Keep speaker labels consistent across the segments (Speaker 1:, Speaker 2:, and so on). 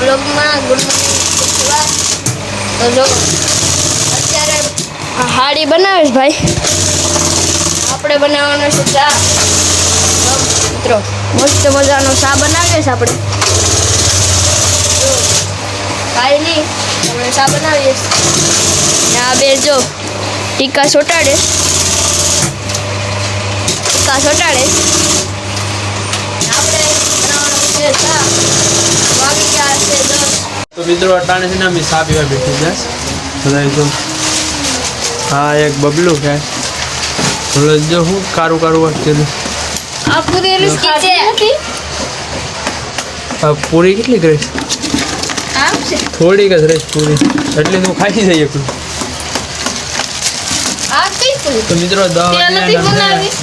Speaker 1: બ્લોગમાં good morning તો જો અત્યારે હાડી બનાવીશ ભાઈ. આપણે બનાવવાનો છે ચા. મિત્રો મસ્ત મજાનો ચા બનાવીએ છીએ આપણે. કાંઈ નહીં આપણે ચા બનાવીએ. ને આ બે જો ટીકા ચોટાડે. ટીકા ચોટાડે. આપણે બનાવવાનું છે ચા.
Speaker 2: તો મિત્રો અટાણે છે ને અમે સા પીવા બેઠી જશ બધા તો હા એક બબલું છે. જો હું કારું કારું વાગતું
Speaker 1: આ પૂરી રિસ્કી છે.
Speaker 2: આ પૂરી કેટલી કરીશ? થોડીક જ રહીશ પૂરી. એટલે હું ખાઈ જઈએ એકલું
Speaker 1: પૂરી?
Speaker 2: તો મિત્રો.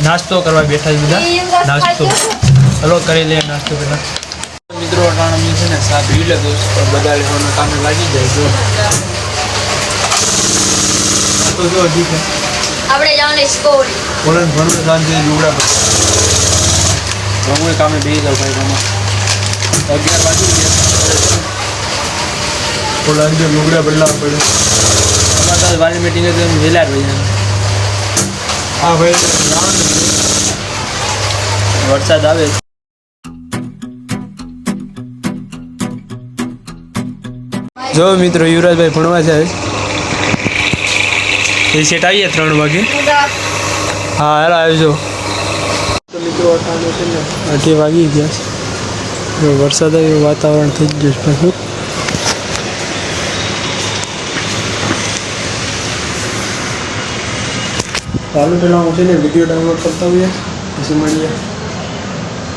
Speaker 2: નાસ્તો કરવા બેઠા છે બધા. નાસ્તો. હલો કરી લઈએ નાસ્તો પેલા મિત્રો અટાણે અમે છે ને સા પી લે દોસ્ત પણ બધા લેવાનું કામે લાગી જાય જો. તો જો ઠીક છે.
Speaker 1: આપણે જવાનું સ્કોર.
Speaker 2: બોલે ભણવું શાંતિ જોડા પર. હું કામે બે જાવ ભાઈ તમે અગિયાર વાગી ગયા બોલા અંદર લુગડા બદલાવા પડે. અમારે તો વાળી મીટિંગ તો એમ વેલા ભાઈ હા ભાઈ. વરસાદ આવે જો મિત્રો યુવરાજભાઈ ભણવા જાય એ સેટ આવીએ ત્રણ વાગે. હા હાલો આવજો. મિત્રો અઢી વાગી ગયા છે. જો વરસાદ આવ્યો વાતાવરણ થઈ ગયું છે પાછું. ચાલુ પહેલાં હું છે ને વીડિયો ડાઉનલોડ કરતા હોઈએ. પછી મળીએ.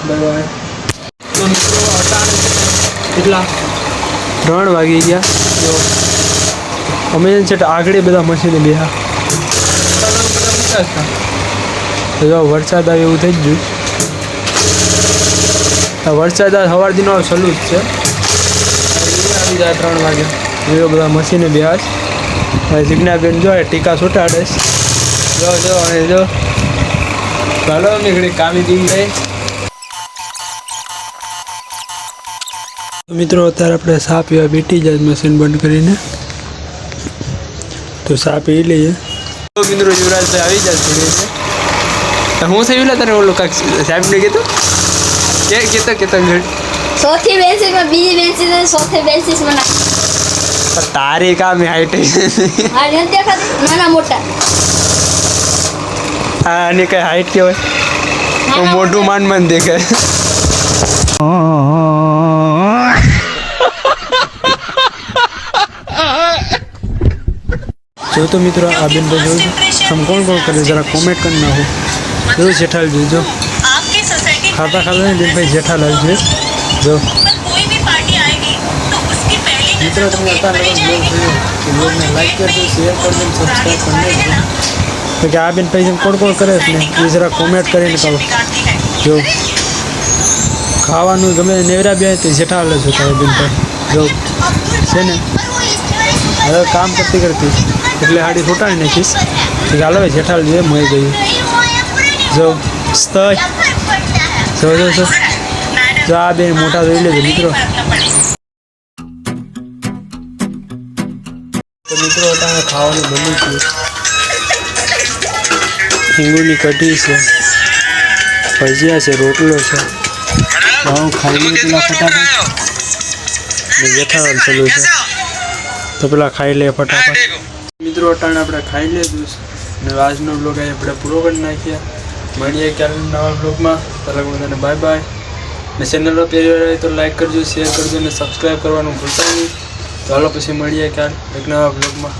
Speaker 2: બાય બાય મિત્રો અટાણે કેટલા? ત્રણ વાગી ગયા. અમે છે આગળ બધા મશીને બેહા જો વરસાદ આવે એવું થઈ જ આ વરસાદ આ સવાર દિનો ચાલુ જ છે. ત્રણ વાગે જો બધા મશીને બેહા છે. સિગ્નાબેન જો ટીકા છૂટાડે. જો જો અને જો. ચાલો, નીકળી કામી દીન લઈ મિત્રો અત્યારે આપણે સા પીવા બેઠી જાય મશીન બંધ કરીને. તો સા પી લઈએ. તો મિત્રો યુવરાજભાઈ આવી જાય છે તો હું થયું લે તારે ઓલું કાંક સાહેબને કીધું? કે કીધો કીધો ઘડી
Speaker 1: ચોથી બેન્ચીસમાં બીજી બેસીસ અને ચોથી બેન્ચીસમાં નાખ.
Speaker 2: તારી કામ હાઈટ
Speaker 1: હા નથી દેખાતું નાના મોટા.
Speaker 2: હા આની કઈ હાઈટ કહેવાય મોઢું માન મન દેખાય. જો તો મિત્રો આ બેન બધું તમે કોણ કોણ કરે? જરા કોમેન્ટ કરી નાખો. જો જેઠાલ જોજો ખાતા ખાતા ને બેનભાઈ જેઠાલાલ છે જો. મિત્રો તમે અત્યારે બ્લોગ જોયો લાઈક કરજો શેર કરજો સબસ્ક્રાઈબ કરી દેજો કે આ બેન પૈસા કોણ કોણ કરે છે ને એ જરા કોમેન્ટ કરીને કહો. જો. ખાવાનું ગમે નેવરા બે તો જેઠાલાલ જોતા હોય બેન પર જો. છે ને? હવે કામ કરતી કરતી. એટલે હાડી ફૂટાડી નાખીશ. હાલો હવે જેઠાલ જે મળી ગયું જો જો જો જો. જો, આ બે મોટા જોઈ લેજો, મિત્રો. મિત્રો તમે ખાવાનું બન્યું છે હિંગુની કઢી છે. ભજીયા છે, રોટલો છે. હું ખાઈ લઈએ પેલા ફટાફટ. જેઠાલાલ ચાલુ છે. તો પેલા ખાઈ લે ફટાફટ. મિત્રો, અટાણે આપણે ખાઈ લીધું ને આજનો બ્લોગ અહીં આપણે પૂરો કરી નાખ્યા મળીએ ક્યારે નવા બ્લોગમાં તરક બધાને બાય બાય ને ચેનલ પહેલી હોય તો લાઈક કરજો શેર કરજો અને સબસ્ક્રાઈબ કરવાનું ભૂલતા નહીં. હાલો પછી મળીએ ક્યારે એક નવા બ્લોગમાં